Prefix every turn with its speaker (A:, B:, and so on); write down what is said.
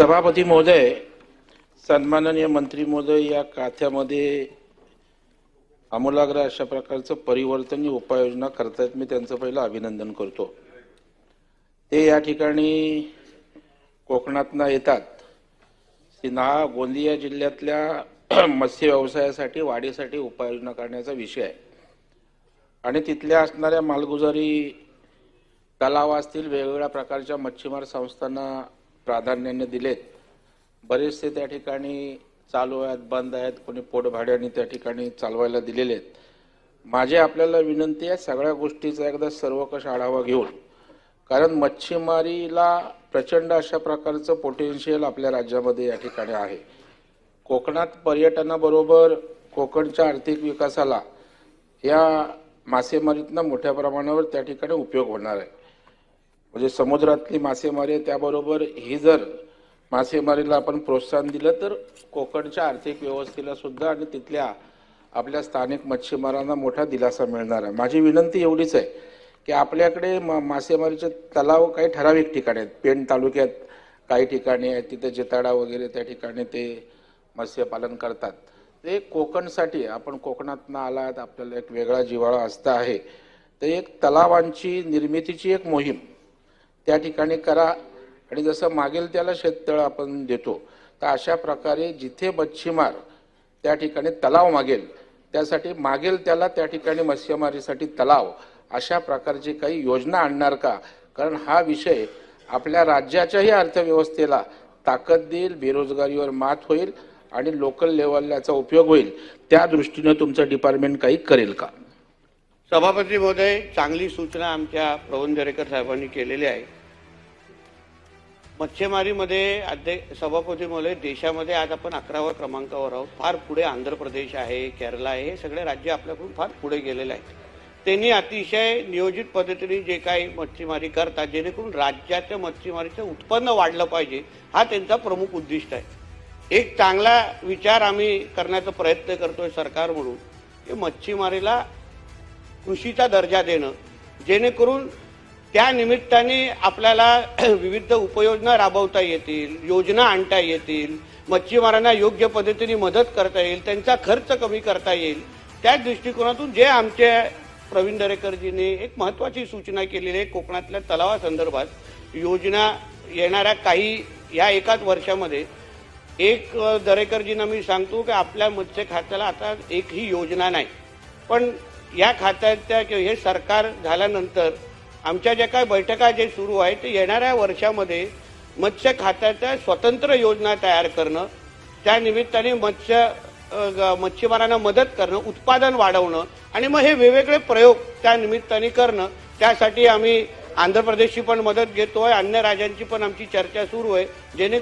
A: सभापती महोदय सन्माननीय मंत्री महोदय या काथ्यामध्ये आमूलाग्र अशा प्रकारचं परिवर्तनीय उपाययोजना करतायत. मी त्यांचं पहिलं अभिनंदन करतो. ते या ठिकाणी कोकणातनं येतात. सिन्हा गोंदिया जिल्ह्यातल्या मत्स्य व्यवसायासाठी वाढीसाठी उपाययोजना करण्याचा विषय आहे. आणि तिथल्या असणाऱ्या मालगुजारी तलाव असतील वेगवेगळ्या प्रकारच्या मच्छीमार संस्थांना प्राधान्याने दिलेत बरेचसे त्या ठिकाणी चालू आहेत बंद आहेत कोणी पोटभाड्याने त्या ठिकाणी चालवायला दिलेले आहेत. माझी आपल्याला विनंती आहे सगळ्या गोष्टीचा एकदा सर्वकष आढावा घेऊन. कारण मच्छीमारीला प्रचंड अशा प्रकारचं पोटेन्शियल आपल्या राज्यामध्ये या ठिकाणी आहे. कोकणात पर्यटनाबरोबर कोकणच्या आर्थिक विकासाला या मासेमारीतनं मोठ्या प्रमाणावर त्या ठिकाणी उपयोग होणार आहे. म्हणजे समुद्रातली मासेमारी त्याबरोबर ही जर मासेमारीला आपण प्रोत्साहन दिलं तर कोकणच्या आर्थिक व्यवस्थेला सुद्धा आणि तिथल्या आपल्या स्थानिक मच्छीमारांना मोठा दिलासा मिळणार आहे. माझी विनंती एवढीच आहे की आपल्याकडे मा मासेमारीचे तलाव काही ठराविक ठिकाणी आहेत. पेण तालुक्यात काही ठिकाणी आहेत तिथे जिताडा वगैरे त्या ठिकाणी ते मत्स्यपालन करतात. ते कोकणसाठी आपण कोकणातनं आलात आपल्याला एक वेगळा जिव्हाळा असता आहे. तर एक तलावांची निर्मितीची एक मोहीम त्या ठिकाणी करा. आणि जसं मागेल त्याला शेततळ आपण देतो तर अशा प्रकारे जिथे मच्छीमार त्या ठिकाणी तलाव मागेल त्यासाठी मागेल त्याला त्या ठिकाणी मत्स्यमारीसाठी तलाव अशा प्रकारची काही योजना आणणार का? कारण हा विषय आपल्या राज्याच्याही अर्थव्यवस्थेला ताकद देईल बेरोजगारीवर मात होईल आणि लोकल लेवलला याचा उपयोग होईल. त्या दृष्टीनं तुमचं डिपार्टमेंट काही करेल का?
B: सभापती महोदय चांगली सूचना आमच्या प्रवीण दरेकर साहेबांनी केलेली आहे. मच्छीमारीमध्ये अध्यक्ष सभापती महोदय देशामध्ये आज आपण अकराव्या क्रमांकावर आहोत. फार पुढे आंध्र प्रदेश आहे केरला आहे हे सगळे राज्य आपल्याकडून फार पुढे गेलेले आहेत. त्यांनी अतिशय नियोजित पद्धतीने जे काही मच्छीमारी करतात जेणेकरून राज्याच्या मच्छीमारीचं उत्पन्न वाढलं पाहिजे हा त्यांचा प्रमुख उद्दिष्ट आहे. एक चांगला विचार आम्ही करण्याचा प्रयत्न करतोय सरकार म्हणून की मच्छीमारीला कृषीचा दर्जा देणं जेणेकरून त्या निमित्ताने आपल्याला विविध उपयोजना राबवता येतील योजना आणता येतील मच्छीमारांना योग्य पद्धतीने मदत करता येईल त्यांचा खर्च कमी करता येईल. त्या दृष्टिकोनातून जे आमचे प्रवीण दरेकरजीने एक महत्वाची सूचना केलेली आहे कोकणातल्या तलावासंदर्भात योजना येणाऱ्या काही या एकाच वर्षामध्ये एक दरेकरजींना मी सांगतो की आपल्या मत्स्य खात्याला आता एकही योजना नाही. पण या खात्याच्या किंवा हे सरकार झाल्यानंतर आमच्या ज्या काही बैठका जे सुरू आहेत ते येणाऱ्या वर्षामध्ये मत्स्य खात्याच्या स्वतंत्र योजना तयार करणं त्या निमित्ताने मत्स्य ग- मच्छीमारांना मदत करणं उत्पादन वाढवणं आणि मग हे वेगवेगळे प्रयोग त्या निमित्ताने करणं त्यासाठी आम्ही आंध्र प्रदेशची पण मदत घेतोय अन्य राज्यांची पण आमची चर्चा सुरू आहे जेणे